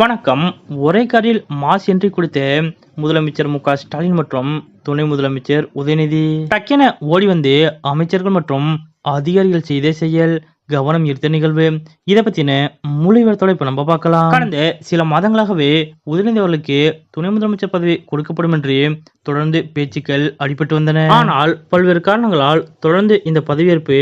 வணக்கம். ஒரே காரில் மாஸ் என்றி கொடுத்த முதலமைச்சர் மு ஸ்டாலின் மற்றும் துணை முதலமைச்சர் உதயநிதி. டக்கென ஓடி வந்து அமைச்சர்கள் மற்றும் அதிகாரிகள் செய்த செயல் கவனம் ஈர்த்த நிகழ்வு. இதை பத்தின மொழிபெயர்த்தோட இப்ப நம்ம பார்க்கலாம். கடந்த சில மாதங்களாகவே உதயநிதி அவர்களுக்கு துணை முதலமைச்சர் பதவி கொடுக்கப்படும் என்று தொடர்ந்து பேச்சுக்கள் அடிபட்டு வந்தன. ஆனால் பல்வேறு காரணங்களால் தொடர்ந்து இந்த பதவியேற்பு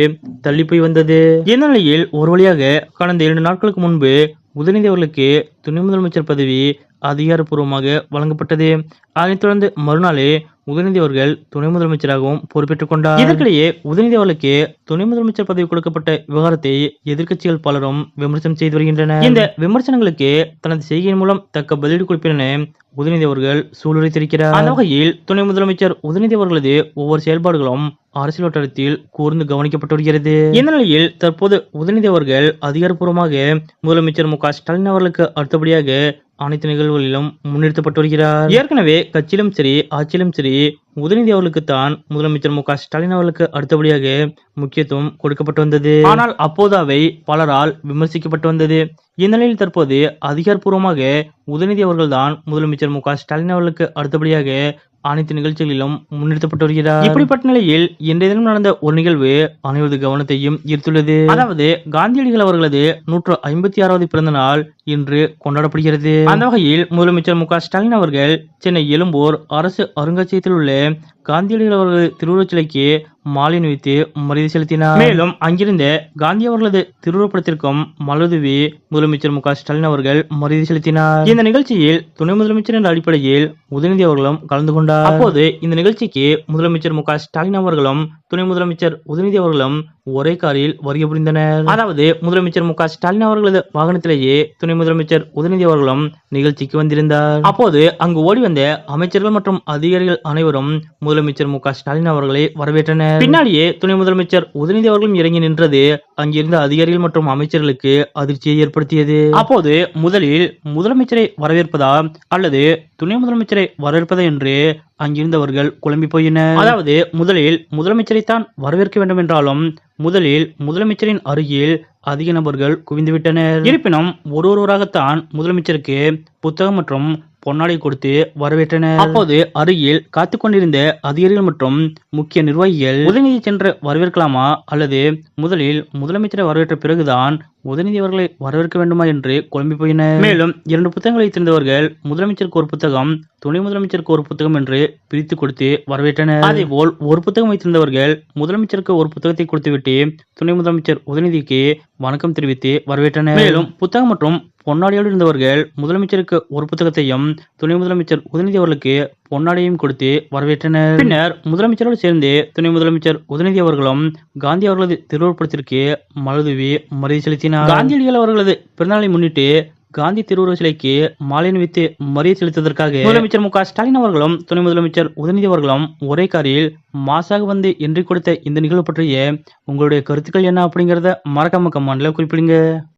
தள்ளி போய் வந்தது. இந்த நிலையில் ஒரு வழியாக கடந்த இரண்டு நாட்களுக்கு முன்பு உதயநிதி அவர்களுக்கு துணை முதலமைச்சர் பதவி அதிகாரப்பூர்வமாக வழங்கப்பட்டது. அதனைத் தொடர்ந்து மறுநாளே உதயநிதி அவர்கள் துணை முதலமைச்சராகவும் பொறுப்பேற்றுக் கொண்டார். இதற்கிடையே உதயநிதி அவர்களுக்கு துணை முதலமைச்சர் பதவி கொடுக்கப்பட்ட விவகாரத்தை எதிர்க்கட்சிகள் பலரும் விமர்சனம் செய்து வருகின்றனர். இந்த விமர்சனங்களுக்கு தனது செய்கையின் மூலம் தக்க பதிலடி கொடுப்பேன் உதயநிதி அவர்கள் சூளுரைத்திருக்கிறார் அந்த வகையில் துணை முதலமைச்சர் உதயநிதி அவர்களது ஒவ்வொரு செயல்பாடுகளும் அரசியல் வட்டாரத்தில் கூர்ந்து கவனிக்கப்பட்டு வருகிறது. இந்த நிலையில் தற்போது உதயநிதி அவர்கள் அதிகாரப்பூர்வமாக முதலமைச்சர் மு க ஸ்டாலின் அவர்களுக்கு அடுத்தபடியாக அனைத்து நிகழ்வுகளிலும் முன்னிறுத்தப்பட்டு வருகிறார். ஏற்கனவே கட்சியிலும் சரி ஆட்சியிலும் சரி உதயநிதி அவர்களுக்கு தான் முதலமைச்சர் மு க ஸ்டாலின் அவர்களுக்கு அடுத்தபடியாக முக்கியத்துவம் கொடுக்கப்பட்டு வந்தது. ஆனால் அப்போது அவை பலரால் விமர்சிக்கப்பட்டு வந்தது. இந்நிலையில் தற்போது அதிகாரப்பூர்வமாக உதயநிதி அவர்கள்தான் முதலமைச்சர் மு க ஸ்டாலின் அவர்களுக்கு அடுத்தபடியாக அனைத்து நிகழ்ச்சிகளிலும் முன்னிறுத்தப்பட்டு வருகிறார். இப்படிப்பட்ட நிலையில் இன்றைய தினம் நடந்த ஒரு நிகழ்வு அனைவரது கவனத்தையும் ஈர்த்துள்ளது. அதாவது காந்தியடிகள் அவர்களது நூற்று ஐம்பத்தி ஆறாவது பிறந்த நாள் இன்று கொண்டாடப்படுகிறது. அந்த வகையில் முதலமைச்சர் மு க ஸ்டாலின் அவர்கள் சென்னை எழும்பூர் அரசு அருங்காட்சியகத்தில் உள்ள காந்தியடிகள் அவர்களது திருவுருவச் சிலைக்கு மாலை வைத்து மரியாதை செலுத்தினார். மேலும் அங்கிருந்த காந்தி அவர்களது திருவுருவப்படத்திற்கும் மலர்தூவி முதலமைச்சர் மு க ஸ்டாலின் அவர்கள் மரியாதை செலுத்தினார். இந்த நிகழ்ச்சியில் துணை முதலமைச்சர் என்ற அடிப்படையில் உதயநிதி அவர்களும் கலந்து கொண்டார். அப்போது இந்த நிகழ்ச்சிக்கு முதலமைச்சர் மு க ஸ்டாலின் அவர்களும் துணை முதலமைச்சர் உதயநிதி அவர்களும் ஒரே காரில் வருகை புரிந்தனர். அதாவது முதலமைச்சர் மு ஸ்டாலின் அவர்களது வாகனத்திலேயே துணை முதலமைச்சர் உதயநிதி அவர்களும் நிகழ்ச்சிக்கு வந்திருந்தார். அப்போது அங்கு ஓடி வந்த அமைச்சர்கள் மற்றும் அதிகாரிகள் அனைவரும் முதலமைச்சர் மு ஸ்டாலின் அவர்களை வரவேற்றனர். பின்னாடியே துணை முதலமைச்சர் உதயநிதி அவர்களும் இறங்கி நின்றது. அங்கிருந்த அதிகாரிகள் மற்றும் அமைச்சர்களுக்கு அதிர்ச்சியை ஏற்படுத்தியது. அப்போது முதலில் முதலமைச்சரை வரவேற்பதா அல்லது துணை முதலமைச்சரை வரவேற்பதா என்று அங்கிருந்தவர்கள் குழம்பி போயினர். அதாவது முதலில் முதலமைச்சரை தான் வரவேற்க வேண்டும் என்றாலும் முதலில் முதலமைச்சரின் அருகில் அதிக நபர்கள் குவிந்துவிட்டனர் இருப்பினும் ஒரு ஒருவராகத்தான் முதலமைச்சருக்கு புத்தகம் மற்றும் பொன்னாடை கொடுத்து வரவேற்றனர். அப்போது அருகில் காத்து கொண்டிருந்த அதிகாரிகள் மற்றும் முக்கிய நிர்வாகிகள் உதயநிதி சென்று வரவேற்கலாமா? அல்லது முதலில் முதலமைச்சரை வரவேற்ற பிறகுதான் உதயநிதி அவர்களை வரவேற்க வேண்டுமா என்று குழம்பி போயினர். மேலும் இரண்டு புத்தகங்களை வைத்திருந்தவர்கள் முதலமைச்சருக்கு ஒரு புத்தகம் துணை முதலமைச்சருக்கு ஒரு புத்தகம் என்று பிரித்து கொடுத்து வரவேற்றனர். அதேபோல் ஒரு புத்தகம் வைத்திருந்தவர்கள் முதலமைச்சருக்கு ஒரு புத்தகத்தை கொடுத்துவிட்டு துணை முதலமைச்சர் உதயநிதிக்கு வணக்கம் தெரிவித்து வரவேற்றனர். மேலும் புத்தகம் மற்றும் பொன்னாடியோடு இருந்தவர்கள் முதலமைச்சருக்கு ஒரு புத்தகத்தையும் துணை முதலமைச்சர் உதயநிதி அவர்களுக்கு பொன்னாடையும் கொடுத்து வரவேற்றனர். பின்னர் முதலமைச்சரோடு சேர்ந்து துணை முதலமைச்சர் உதயநிதி அவர்களும் காந்தி அவர்களது திருவுருப்படத்திற்கு மலதுவி மரியாதை செலுத்தினார். காந்தியடிகள் அவர்களது பிறந்தநாளை முன்னிட்டு காந்தி திருவுருவ சிலைக்கு மாலை அணிவித்து மரியாதை செலுத்துவதற்காக முதலமைச்சர் மு ஸ்டாலின் அவர்களும் துணை முதலமைச்சர் உதயநிதி அவர்களும் ஒரே காரில் மாசாக வந்து என்று கொடுத்த இந்த நிகழ்வு பற்றிய உங்களுடைய கருத்துக்கள் என்ன அப்படிங்கறத மறக்காம கமாண்டில் குறிப்பிடுங்க.